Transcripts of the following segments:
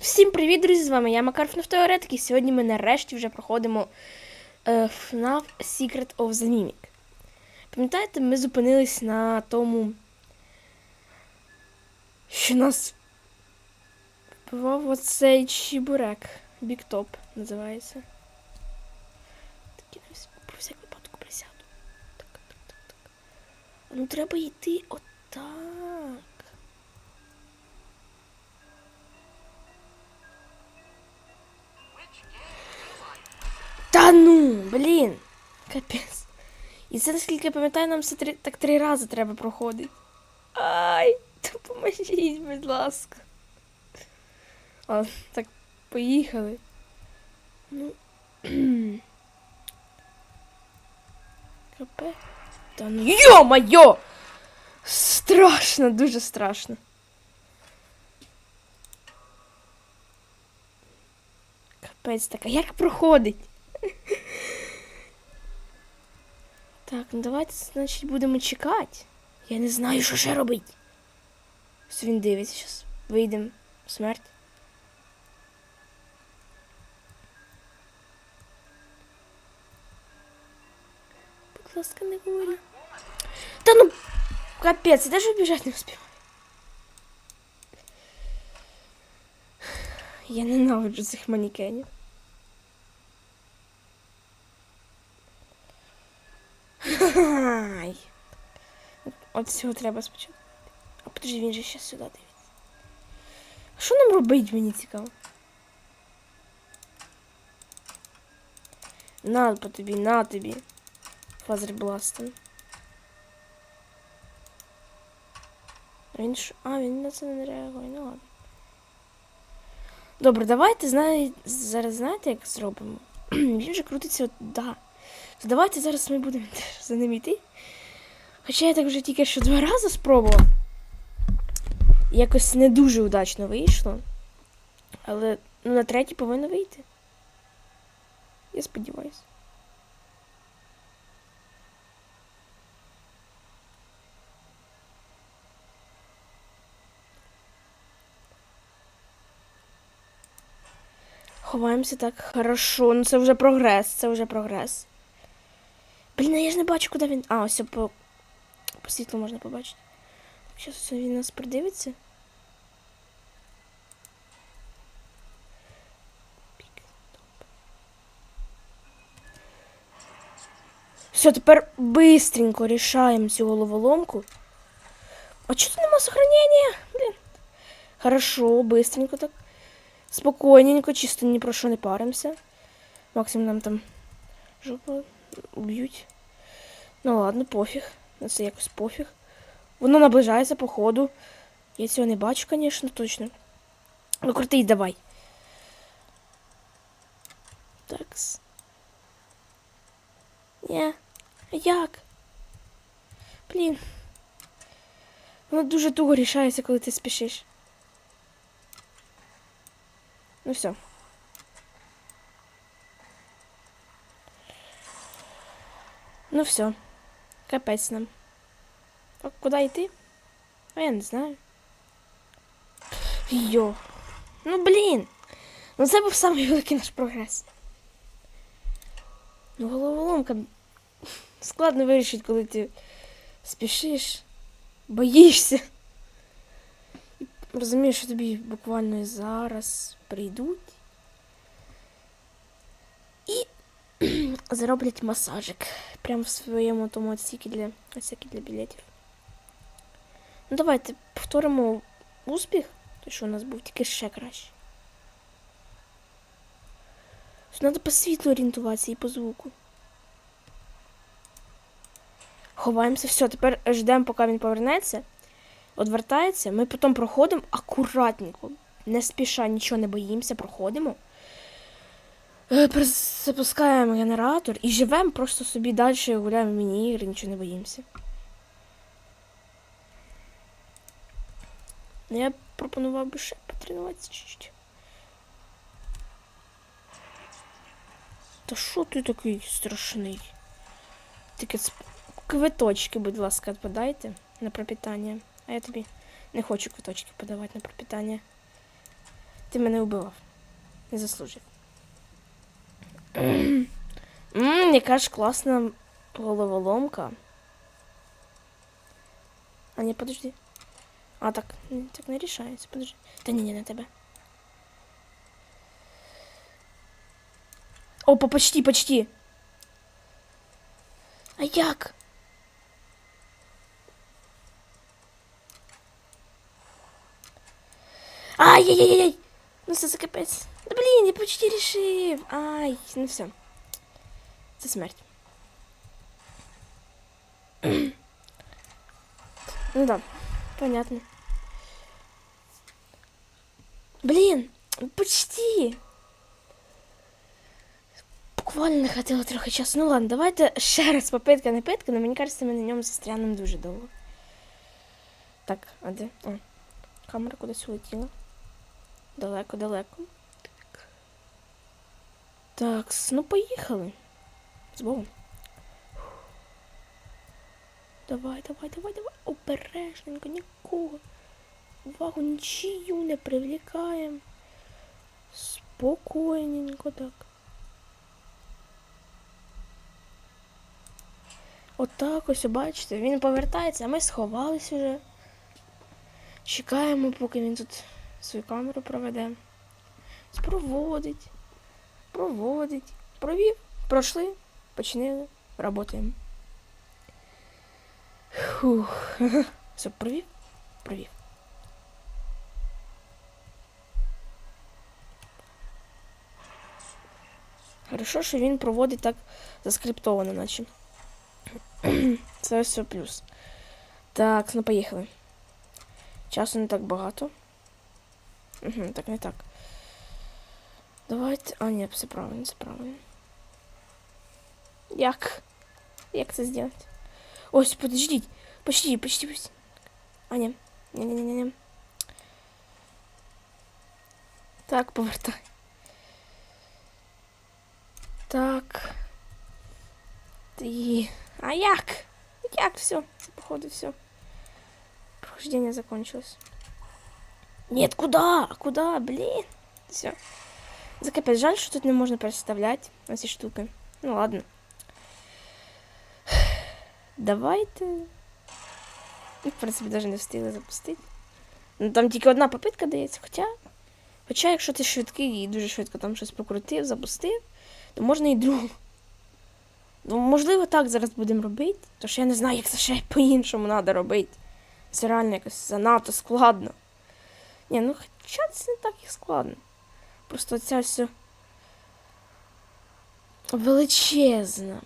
Всім привіт, друзі! З вами я Макар Фнафтеоретик, і сьогодні ми нарешті вже проходимо е, FNAF Secret of the Mimic. Пам'ятаєте, ми зупинились на тому, що нас вбивав оцей чебурек. Біктоп називається. Так, я ось про всяк присяду. Так, так, так, так. Ну треба йти отак. Блін. Капець. І це, наскільки я пам'ятаю, нам все три, так три рази треба проходити. Ай, допоможіть, будь ласка. А, так, поїхали. Ну. Капець. Та ну йо-моє! Страшно, дуже страшно. Капець така, як проходить? Так, ну давайте, значить, будемо чекати. Я не знаю, що ще робити. Ось він дивиться зараз. Вийдемо. Смерть. Будь ласка, не говори. Та ну, капець, я даже убіжати не успіваю. Я ненавиджу цих манікенів. Ай. От цього треба спочатку. А подожди, він же ще сюди дивиться. Що нам робить, мені цікаво? На по тобі, на тобі. Фазер Бластон. А він ж. А, він на це не реагує, ну ладно. Добре, давайте знає... зараз знаєте, як зробимо? він же крутиться от. Да. То давайте зараз ми будемо за ним йти. Хоча я так вже тільки що два рази спробував. Якось не дуже удачно вийшло. Але ну, на третій повинно вийти. Я сподіваюся. Ховаємося так. Хорошо. Ну це вже прогрес, це вже прогрес. Блін, а я ж не бачу, куди він. А, ось по, по світлу можна побачити. Зараз він нас придивиться. Все, тепер бистренько рішаємо цю головоломку. А чого тут нема сохранення? Блін. Хорошо, бистренько так. Спокійненько, чисто ні про що не паримося. Максимум нам там жопу уб'ють. Ну ладно, пофіг. На це якось пофіг. Воно наближається по ходу. Я цього не бачу, звісно, точно. Ну крутий, давай. Такс. Ні. А як? Блін. Воно дуже туго рішається, коли ти спішиш. Ну все. Ну все. Капець нам. А куди йти? А я не знаю. Йо. Ну блін. Ну це був самий великий наш прогрес. Ну, головоломка. Складно вирішити, коли ти спішиш, боїшся. Розумієш, що тобі буквально зараз прийдуть і зроблять масажик прямо в своєму тому отсікі для, отсікі для білетів. Ну давайте повторимо успіх, той, що у нас був, тільки ще краще. Треба по світлу орієнтуватися і по звуку. Ховаємося, все, тепер ждемо, поки він повернеться. Одвертається, ми потім проходимо акуратненько, не спіша, нічого не боїмося, проходимо. Е, Запускаємо генератор і живемо просто собі далі, гуляємо в міні-ігри, нічого не боїмося. Ну, я пропонував би ще потренуватися чуть-чуть. Та що ти такий страшний? Тільки квиточки, будь ласка, подайте на пропитання. А я тобі не хочу квиточки подавати на пропитання. Ти мене вбивав. Не заслужив. Ммм, яка ж класна головоломка. А ні, подожди. А, так, так не рішається, подожди. Та ні, ні, на тебе. Опа, почти, почти. А як? Ай-яй-яй-яй! Ну це за капець. Да блін, я почти рішив. Ай, ну все. Це смерть. ну да, понятно. Блін, почти. Буквально не хватило трохи часу. Ну ладно, давайте ще раз попитка не питка, але мені кажеться, ми на ньому застрянемо дуже довго. Так, а де? О, камера кудись улетіла. Далеко, далеко. Так. Так, ну поїхали. З Богом. Давай, давай, давай, давай. Обережненько, нікого. Увагу нічию не привлікаємо. Спокійненько так. Отак ось, бачите, він повертається, а ми сховались уже. Чекаємо, поки він тут свою камеру проведе. Спроводить. Проводить. Провів. Пройшли. Починили. Работаємо. Фух. Все, провів? Провів. Хорошо, що він проводить так заскриптовано, наче. Це все плюс. Так, ну поїхали. Часу не так багато. Угу, так не так. Давайте. А, ні, все правильно, все правильно. Як? Як це зробити? Ось, подождіть. Почти, почти, почти. А, ні. Ні-ні-ні-ні. Так, повертай. Так. Ти. А як? Як все? Це, походу, все. Прохождение закончилось. Нет, куда? Куда? Блин. Все. За капец, жаль, что тут не можно переставлять эти штуки. Ну ладно. Давайте. Ну, в принципі, навіть не встигли запустити. Ну там тільки одна попитка дається. Хоча, хоча, якщо ти швидкий і дуже швидко там щось прокрутив, запустив, то можна і другу. Ну, можливо, так зараз будемо робити, тому що я не знаю, як це ще по-іншому треба робити. Це реально якось занадто складно. Ні, ну хоча це не так і складно. Просто ця все величезна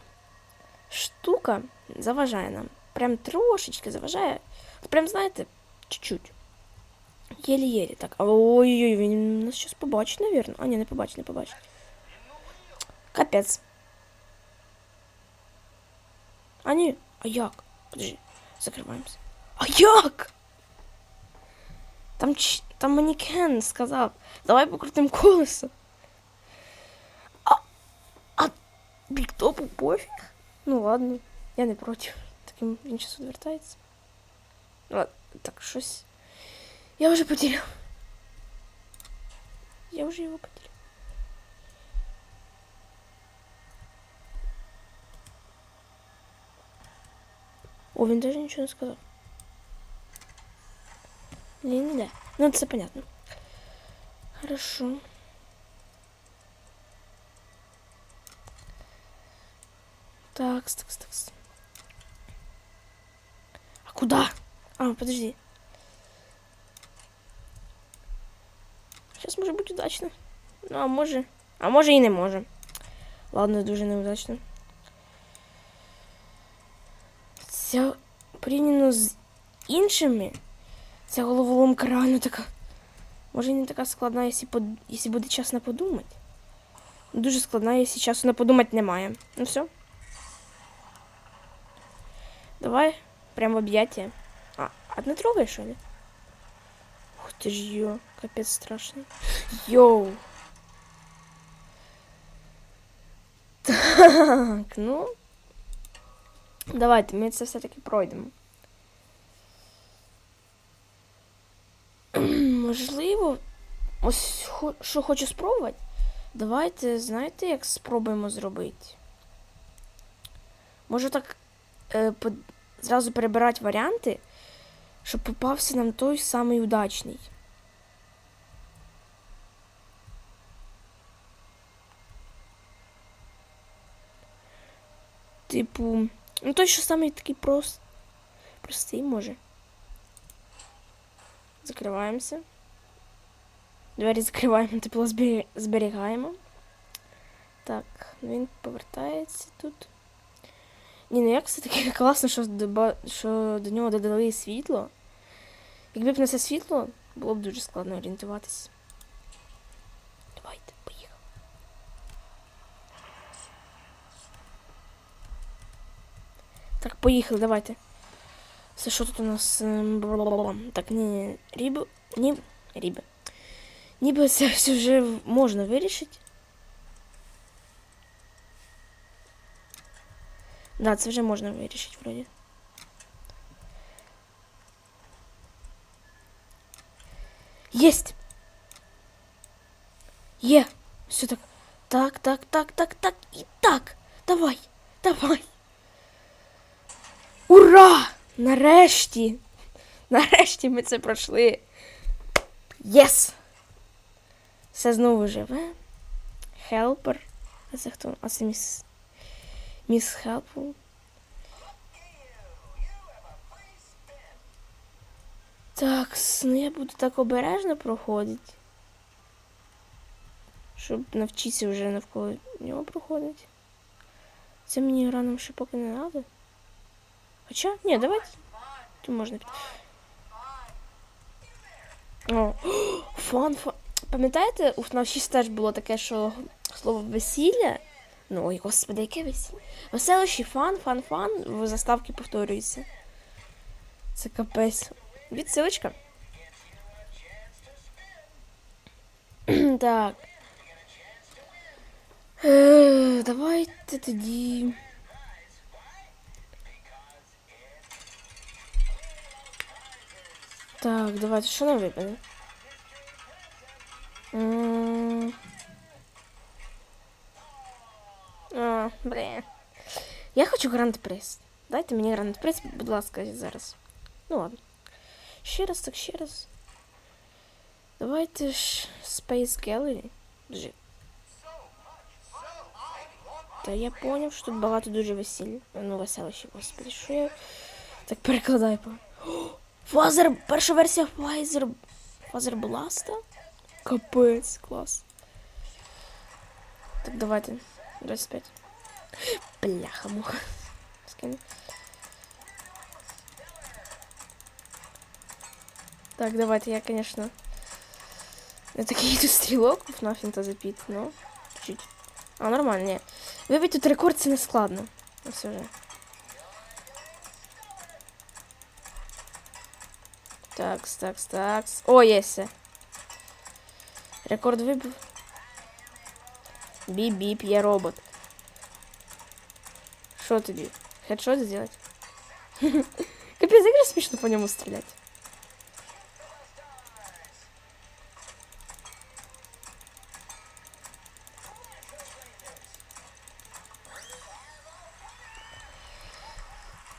штука заважає нам. Прям трошечки заважає. От прям, знаєте, чуть-чуть. Єлі-єлі так. А Ой-ой-ой, він нас щось побачить, навірно. А, ні, не побачить, не побачить. Капець. А ні, а як? Подожди, закриваємося. А як? Там, ч- там манікен сказав. Давай покрутим колесо. А, а біктопу пофіг? Ну ладно, я не проти. Таким він час відвертається. Ладно, так, щось. Я вже потеряв. Я вже його потеряв. О, він даже нічого не сказав. Не, не, не. Ну, це понятно. Хорошо. Так, так, так. А куда? А, подожди. Сейчас може бути удачно. Ну, а може. А може і не може. Ладно, дуже неудачно. Ця порівняно з іншими. Ця головоломка реально така. Може не така складна, якщо, под... якщо буде час на подумати. Дуже складна, якщо часу на подумати немає. Ну все. Давай, прям в объятия. А, а не трогай, что ли? Ух ты ж, ё, капец страшный. Йоу. Так, ну. Давайте, ми це все-таки пройдемо. Можливо, ось що хочу спробувати. Давайте, знаєте, як спробуємо зробити? Може так е, по- зразу перебирати варіанти, щоб попався нам той самий удачний. Типу, ну той, що самий такий прост, простий, може. Закриваємося. Двері закриваємо, тепло зберігаємо. Так, він повертається тут. Ні, ну як все-таки класно, що, доба... що до нього додали світло. Якби б не це світло, було б дуже складно орієнтуватись. Давайте, поїхали. Так, поїхали, давайте. Все, що тут у нас. ем, бла-бла-бла. Так, ні, ні, ріби. Ні, ріби. Ніби це все вже в- можна вирішити. Да, це вже можна вирішити, вроді. Єсть! Є! Все так. Так, так, так, так, так і так. Давай, давай. Ура! Нарешті! Нарешті ми це пройшли. Єс! Все знову живе. Хелпер. А це хто? А це міс. Міс Хелпер. Так, ну я буду так обережно проходити. Щоб навчитися вже навколо нього проходити. Це мені раном ще поки не треба. Хоча, ні, давайте. Тут можна. О, фан, фан. Пам'ятаєте, у нас ще теж було таке, що слово весілля. Ну, ой, господи, яке весілля. Веселощі, фан, фан, фан, в заставці повторюється. Це капець. Відсилочка. так. Е, давайте тоді. Так, давайте, що нам випаде? М. А, блін. Я хочу гранд приз. Дайте мені гранд приз, будь ласка, зараз. Ну ладно. Ще раз, так ще раз. Давайте ж Space Gallery. Подожди. Та я поняв, що тут багато дуже весілля. Ну, веселище, господи, що я так перекладаю по. Фазер! Перша версія Фазер. Фазер Бласта? Капець, клас. Так, давайте. 25. Бляха муха. Скину. Так, давайте, я, конечно, не такий тут стрілок the Pit, ну, чуть. А, нормально, ні. Вибити тут рекорд це не складно. Ось вже. Такс, такс, такс. О, є все. Рекорд вибив. Біп-біп, я робот. Що тобі? Хедшот сделать? Капец, як же смішно по ньому стріляти.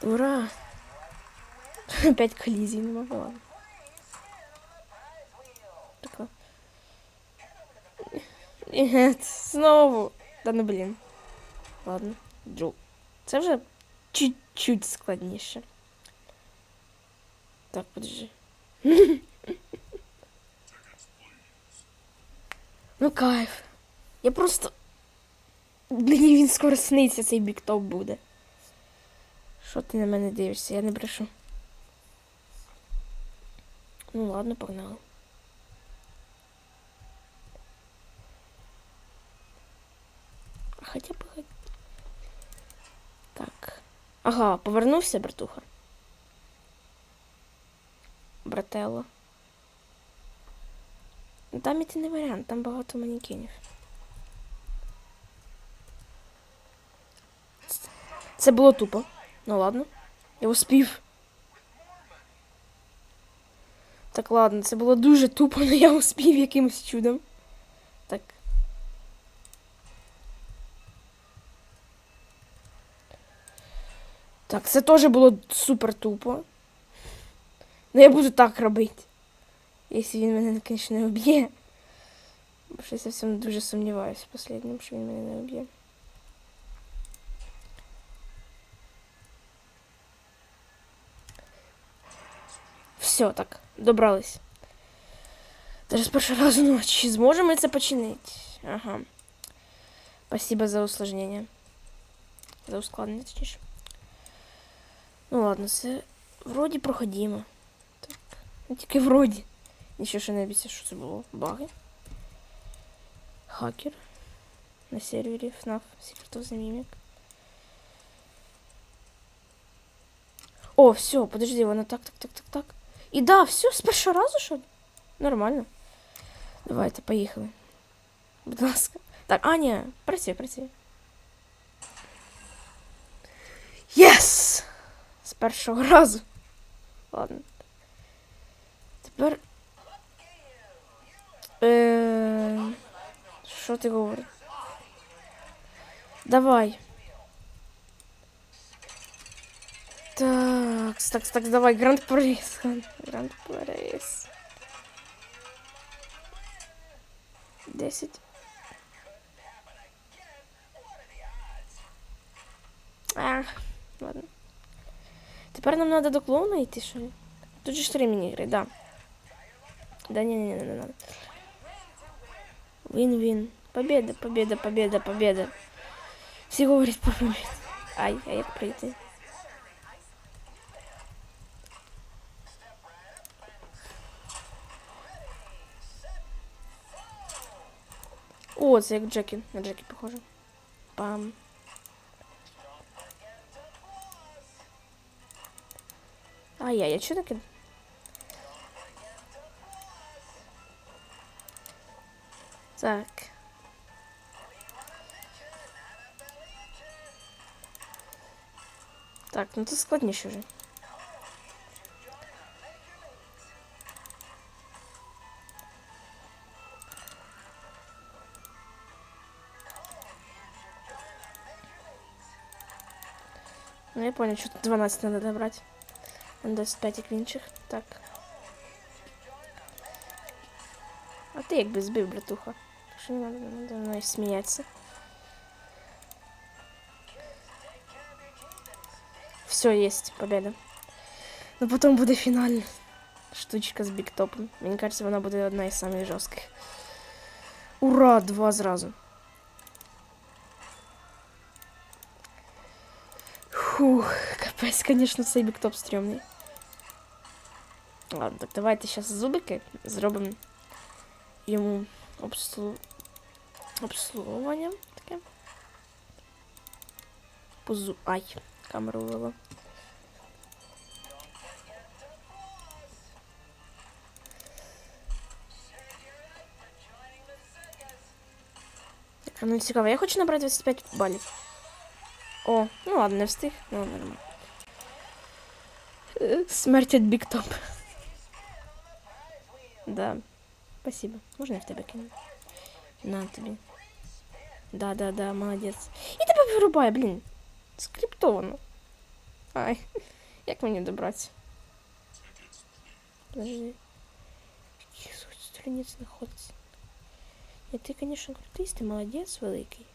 Ура! Опять коллизии не могла. Нет, знову. Да ну блін. Ладно, друг. Це вже чуть-чуть складніше. Так, подожди. ну кайф. Я просто. Мені він скоро сниться, цей біктоп буде. Що ти на мене дивишся? Я не брешу. Ну ладно, погнали. Хотя бы. Так. Ага, повернувся, братуха. Брателло. Ну, Там іти не варіант, там багато манекенів. Це було тупо. Ну ладно. Я успів. Так, ладно, це було дуже тупо, але я успів якимось чудом. Так, це теж було супер тупо. Ну я буду так робити. Якщо він мене, звісно, не вб'є. Бо щось я в цьому дуже сумніваюся в останньому, що він мене не вб'є. Все, так, добрались. Даже з першого разу ночі. Зможемо ми це починити? Ага. Спасибо за усложнення. За ускладнення, точніше. Ну ладно, це вроді проходимо. Так. Ну тільки вроді. Нічого ще не обіцяю, що це було. Баги. Хакер. На сервері FNAF Secret of the Mimic. О, все, подожди, воно так, так, так, так, так. І да, все, з першого разу, що? ли? Нормально. Давайте, поїхали. Будь ласка. Так, Аня, працюй, працюй. Єс! Першого разу. Ладно. Тепер. Е... Що ти говориш? Давай. Так, так, так, давай, Гранд Прейс. Гранд Прейс. 10. А, ладно. Тепер нам надо до клоуна йти, що ли? Тут же ж три міні-гри, да. Да не, не, не, не надо. Вин-вин. Победа, победа, победа, победа. Всі говорять про победу. Ай, а як пройти? О, це як Джекі. На Джекі похоже. Пам. Ай-яй, я чого таке? Так. Так, ну це складніше вже. Ну, я понял, что тут 12 надо добрать. Он дасть 5 як в інших. Так. А ти якби збив, братуха. Так що не надо, не надо мною сміятися. Все, есть, победа. Но потом буде фінальна штучка з біктопом. Мені кажется, вона буде одна із самих жорстких. Ура! Два зразу. Капець, конечно, цей біктоп стрьомний. Ладно, так давайте зараз зубики зробимо йому обслу... обслуговування таке. Позу... Ай, камеру вивела. Ну цікаво, я хочу набрати 25 балів. О, ну ладно, не встиг, ну нормально. Смерть від Бік Топ. Да. Спасибо. Можна я в тебе кину? На тобі. Да, да, да, молодець. І тебе вирубає, блін. Скриптовано. Ай, як мені добратися? Подожди. Який суть страниць знаходиться? І ти, конечно, крутий, ти молодець великий.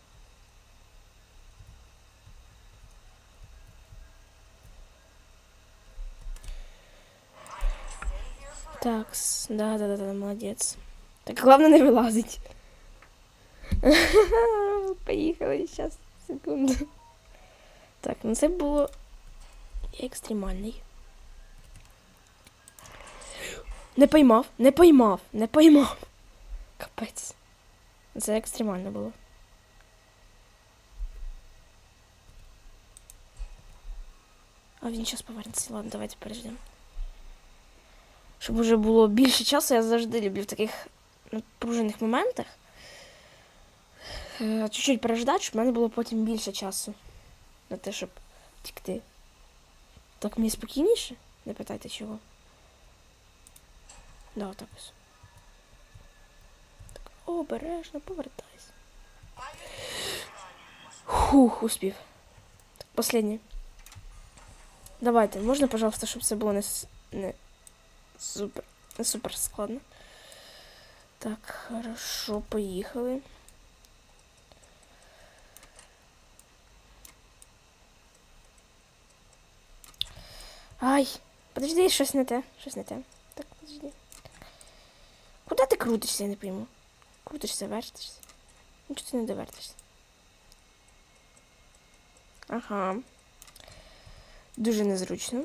Так, да, да, да, да, молодець. Так, главное не вилазить. Поїхали, сейчас, секунду. Так, ну це було екстремальний. Не поймав, не поймав, не поймав. Капець. Це екстремально було. А він зараз повернеться. Ладно, давайте переждемо. Щоб уже було більше часу, я завжди люблю в таких напружених моментах. е, Чуть-чуть переждати, щоб в мене було потім більше часу на те, щоб втікти. Так мені спокійніше? Не питайте чого. Да, так ось. Так, обережно, повертайся. Хух, успів. Так, последнє. Давайте, можна, пожалуйста, щоб це було не, не супер, супер складно. Так, хорошо, поїхали. Ай, подожди, щось не те, щось не те. Так, подожди. Куди ти крутишся, я не пойму. Крутишся, вертишся. Нічого ти не довертишся. Ага. Дуже незручно.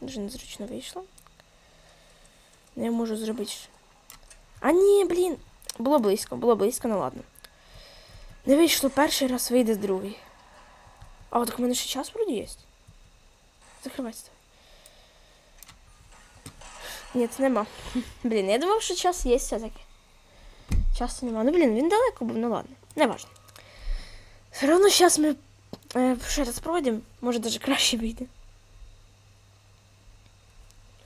Дуже незручно вийшло. Ну, Я можу зробити. ще- А ні, блін. Було близько, було близько, ну ладно. Не вийшло перший раз, вийде другий. А, так у мене ще час вроді є. Закривайся. Ні, нема. Блін, я думав, що час є все-таки. Часу нема. Ну, блін, він далеко був, ну ладно. Не важно. Все одно зараз ми е, ще раз пройдемо. Може, навіть краще вийде.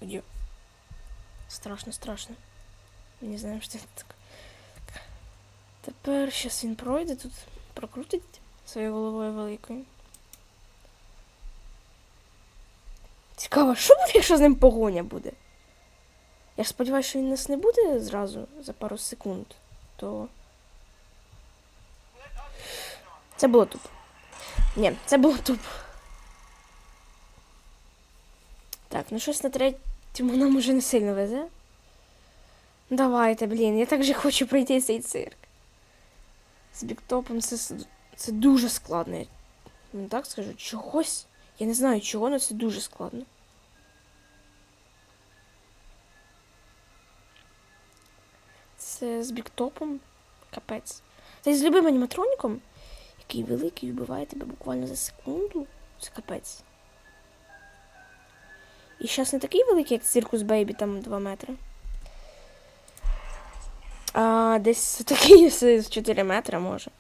Йо. Страшно, страшно. Не знаю, що це таке. Тепер зараз він пройде тут, прокрутить своєю головою великою. Цікаво, що буде, якщо з ним погоня буде? Я ж сподіваюся, що він нас не буде зразу за пару секунд, то. Це було тупо. Ні, це було тупо. Так, ну щось на третьому нам уже не сильно везе. Давайте, блін, я так же хочу пройти цей цирк. З біктопом це, це дуже складно. Я вам так скажу, чогось. Я не знаю чого, але це дуже складно. Це з біктопом. Капець. Та з любим аніматроніком, який великий вбиває тебе буквально за секунду. Це капець. І зараз не такий великий, як циркус Бейбі, там 2 метри. А десь такий з 4 метри може.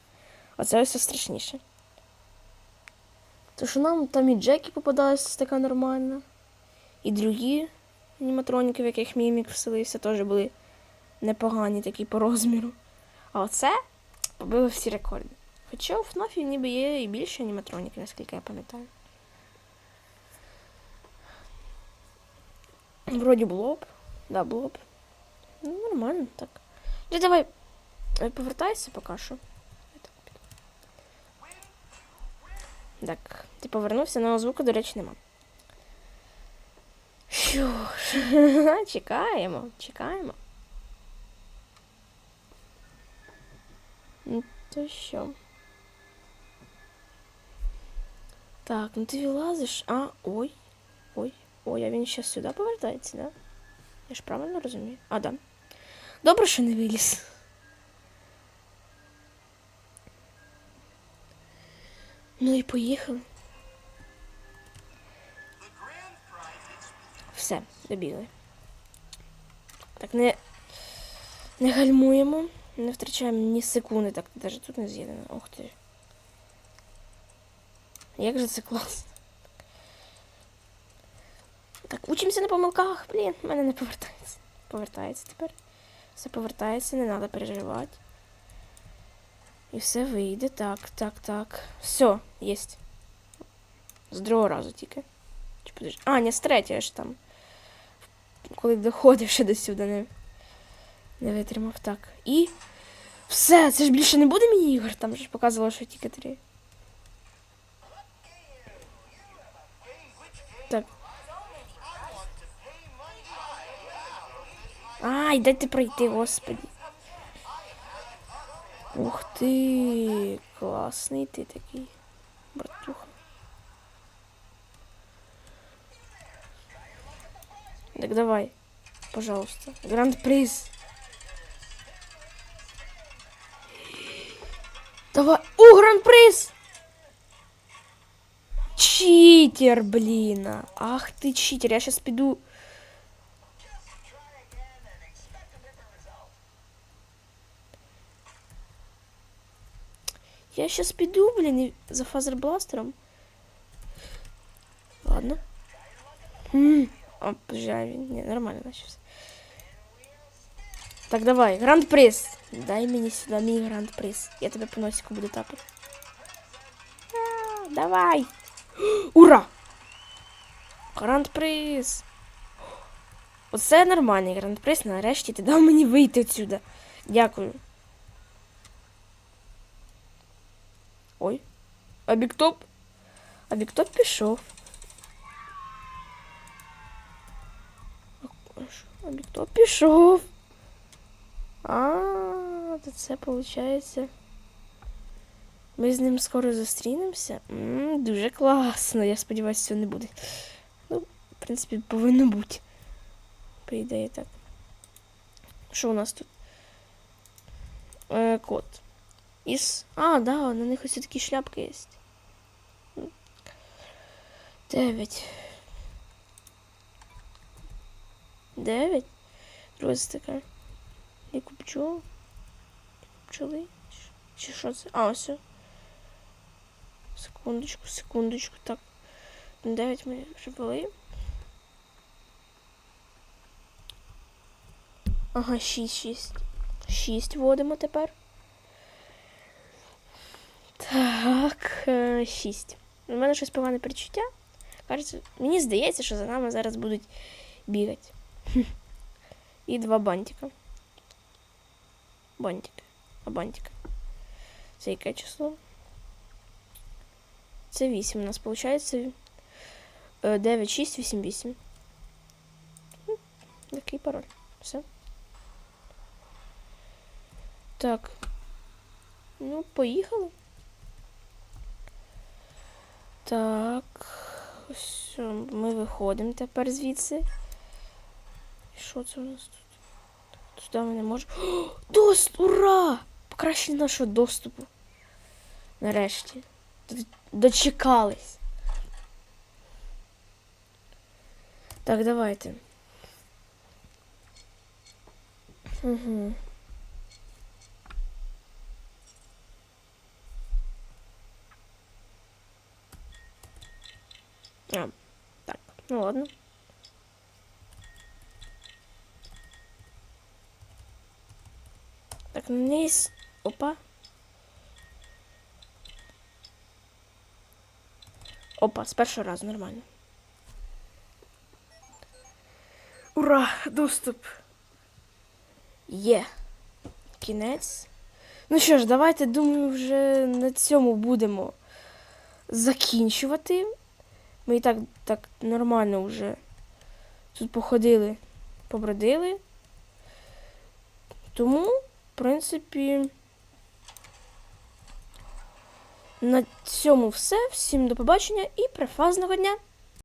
Оце ось страшніше. То що нам там і Джекі попадалася така нормальна. І другі аніматроніки, в яких мімік вселився, теж були непогані такі по розміру. А оце побило всі рекорди. Хоча у FNAF ніби є і більше аніматроніки, наскільки я пам'ятаю. Вроді блоб. Да, блоб. Ну, нормально так. Ти давай е, повертайся поки що. Я так піду. Так, ти повернувся, але звуку, до речі, нема. Що ж, чекаємо, чекаємо. Ну, то що? Так, ну ти вилазиш. А, ой. Ой, а він зараз сюди повертається, да? Я ж правильно розумію? А, да. Добре, що не виліз. Ну і поїхали. Все, добігли. Так, не, не гальмуємо, не втрачаємо ні секунди, так навіть тут не з'єднано. Ох ти. Як же це класно. Так, учимося на помилках, блін, в мене не повертається. Повертається тепер. Все повертається, не треба переживати. І все вийде. Так, так, так. Все, єсть. З другого разу тільки. Чи подож... А, не з третього ж там. Коли доходив ще до сюди, не, не витримав. Так. І. Все, це ж більше не буде міні-ігор, там же ж показувало, що тільки три. Ай, дайте пройти, господи. Ух ти, класний ти такий, братуха. Так давай, пожалуйста. Гранд-приз. Давай. О, гранд-приз! Читер, блин. Ах ты читер, я сейчас піду. Я сейчас піду, блин, і за фазербластером. Ладно. М, А, подожди, а він- ні, нормально начався. Так, давай, гранд-приз. Дай мені сюди мій гранд-приз. Я тебе по носику буду тапати. А, Давай. Ура! Гранд-приз. Оце нормальний гранд-приз. Нарешті ти дав мені вийти отсюда. Дякую. Ой. А Біктоп? А Біктоп пішов. А що? А Біктоп пішов. А, то це виходить. Ми з ним скоро зустрінемося. м дуже класно. Я сподіваюся, цього не буде. Ну, в принципі, повинно бути. По ідеї, так. Що у нас тут? Е, кот. Із. А, да, на них ось такі шляпки є. Дев'ять. Дев'ять. Це така. Яку пчолу? Пчоли? Чи що це? А, ось. Секундочку, секундочку. Так. Дев'ять ми вже були. Ага, шість, шість. Шість вводимо тепер. Так, е, шість. У мене щось погане перечуття. Кажеться, мені здається, що за нами зараз будуть бігати. Хм. І два бантика. Бантики. А бантика. Це яке число? Це 8 у нас виходить. 9, 6, 8, 8. Ну, Такий пароль. Все. Так. Ну, поїхали. Так. Ось е, ми виходимо тепер звідси. Що це у нас тут? Туди ми не можемо. О, Дост! Ура! Покращення нашого доступу. Нарешті. Дочекались. Так, давайте. Угу. А, так, ну ладно. Так, вниз. Опа. Опа, з першого разу нормально. Ура! Доступ. Є. Кінець. Ну що ж, давайте, думаю, вже на цьому будемо закінчувати. Ми і так, так нормально вже тут походили, побродили. Тому, в принципі, на цьому все. Всім до побачення і префазного дня!